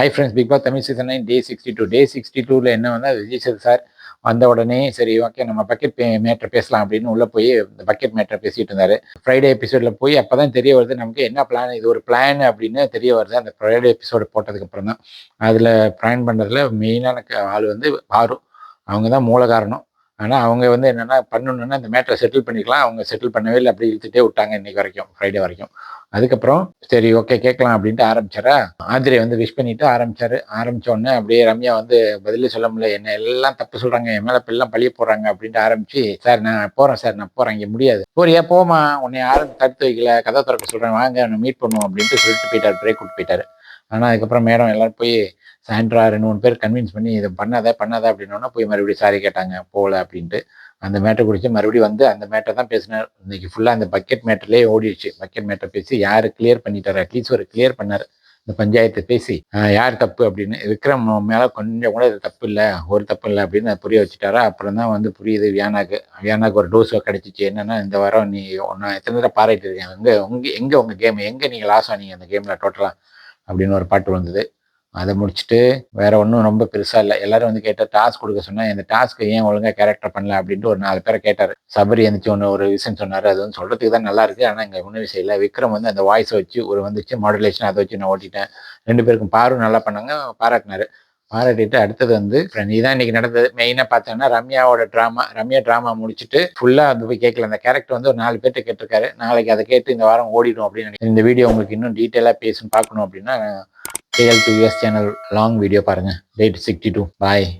Hi friends Bigg Boss Tamil season nine day sixty two day sixty டூவில் என்ன வந்து Vijay Setu sir வந்த உடனே சரி ஓகே நம்ம பக்கெட் பே மேட்டர் பேசலாம் அப்படின்னு உள்ளே போய் இந்த பக்கெட் மேட்டர் பேசிட்டு இருந்தார். ஃப்ரைடே எபிசோடில் போய் அப்போ தான் தெரிய வருது நமக்கு என்ன பிளான் இது ஒரு பிளான் அப்படின்னு தெரிய வருது. அந்த ஃப்ரைடே எபிசோடு போட்டதுக்கப்புறம் தான் அதில் பிளான் பண்ணுறதுல மெயினான ஆள் வந்து பாரு அவங்க தான் மூல காரணம் ஆனால் அவங்க வந்து என்னென்னா பண்ணணுன்னா இந்த மேட்டரை செட்டில் பண்ணிக்கலாம். அவங்க செட்டில் பண்ணவே இல்லை அப்படி இழுத்துட்டே விட்டாங்க இன்னைக்கு வரைக்கும் ஃப்ரைடே வரைக்கும். அதுக்கப்புறம் சரி ஓகே கேட்கலாம் அப்படின்ட்டு ஆரம்பிச்சாரா? ஆதிரை வந்து விஷ் பண்ணிட்டு ஆரம்பிச்சாரு. ஆரம்பிச்ச உடனே அப்படியே ரம்யா வந்து பதிலே சொல்ல முடியல. என்ன எல்லாம் தப்பு சொல்றாங்க. என் மேல இப்ப எல்லாம் பழிய போடுறாங்க அப்படின்ட்டு ஆரம்பிச்சு சார் நான் போறேன் சார். நான் போறேன். இங்க முடியாது. போறியா? போமா உன்னை யாரும் தடுத்து வைக்கல. கதை திறக்க சொல்றேன். வாங்க நான் மீட் பண்ணுவோம் அப்படின்ட்டு சொல்லிட்டு போயிட்டாரு. பிரேக் விட்டு போயிட்டாரு. ஆனால் அதுக்கப்புறம் மேடம் எல்லோரும் போய் சாயந்தரம் ரெண்டு மூணு பேர் கன்வின்ஸ் பண்ணி இதை பண்ணாத பண்ணாத அப்படின்னோன்னா போய் மறுபடியும் சாரி கேட்டாங்க போகல அப்படின்ட்டு. அந்த மேட்டை குடிச்சு மறுபடியும் வந்து அந்த மேட்டை தான் பேசினார். இன்னைக்கு ஃபுல்லாக அந்த பக்கெட் மேட்டர்லேயே ஓடிடுச்சு. பக்கெட் மேட்டை பேசி யார் கிளியர் பண்ணிட்டார்? அட்லீஸ்ட் ஒரு கிளியர் பண்ணார். இந்த பஞ்சாயத்தை பேசி யார் தப்பு? அப்படின்னு. விக்ரம் மேலே கொஞ்சம் கூட இது தப்பு இல்லை ஒரு தப்பு இல்லை அப்படின்னு புரிய வச்சுட்டாரா. அப்புறம் தான் வந்து புரியுது வியானாக்கு. வியானாக்கு ஒரு டோஸ் கிடைச்சிச்சு. என்னன்னா இந்த வாரம் நீ ஒன்று எத்தனை தடவை பாராட்டிருக்கேன் எங்கே உங்கள் எங்கே உங்கள் கேம் எங்கே நீங்கள் லாஸ் ஆனீங்க அந்த கேமில் டோட்டலாக அப்படின்னு ஒரு பாட்டு வந்தது அதை முடிச்சுட்டு வேற ஒன்றும் ரொம்ப பெருசாக இல்லை. எல்லாரும் வந்து கேட்டால் டாஸ்க் கொடுக்க சொன்னால் இந்த டாஸ்க்கு ஏன் ஒழுங்காக கேரக்டர் பண்ணல? அப்படின்ட்டு ஒரு நாலு பேரை கேட்டார். சபரி எந்திரிச்சு ஒன்று ஒரு விஷயம் சொன்னார். அது வந்து சொல்கிறதுக்கு தான் நல்லா இருக்குது ஆனால் இங்கே ஒன்றும் விஷயம் இல்லை. விக்ரம் வந்து அந்த வாய்ஸை வச்சு ஒரு வந்துச்சு மாடுலேஷன் அதை வச்சு நான் ஓட்டிட்டேன். ரெண்டு பேருக்கும் பாரும் நல்லா பண்ணாங்க. பாராட்டினாரு. பாராட்டிட்டு அடுத்தது வந்து இதுதான் இன்னைக்கு நடந்தது. மெயினாக பார்த்தோன்னா ரம்யாவோட ட்ராமா ரம்யா ட்ராமா முடிச்சுட்டு ஃபுல்லாக வந்து போய் கேட்கல. அந்த கேரக்டர் வந்து ஒரு நாலு பேர்ட்ட கேட்டிருக்காரு. நாளைக்கு அதை கேட்டு இந்த வாரம் ஓடிடும் அப்படின்னு இந்த வீடியோ உங்களுக்கு இன்னும் டீட்டெயிலாக பேசணும் பார்க்கணும் அப்படின்னா KL two channel long video பாருங்கள் டேட் சிக்ஸ்டி டூ பாய்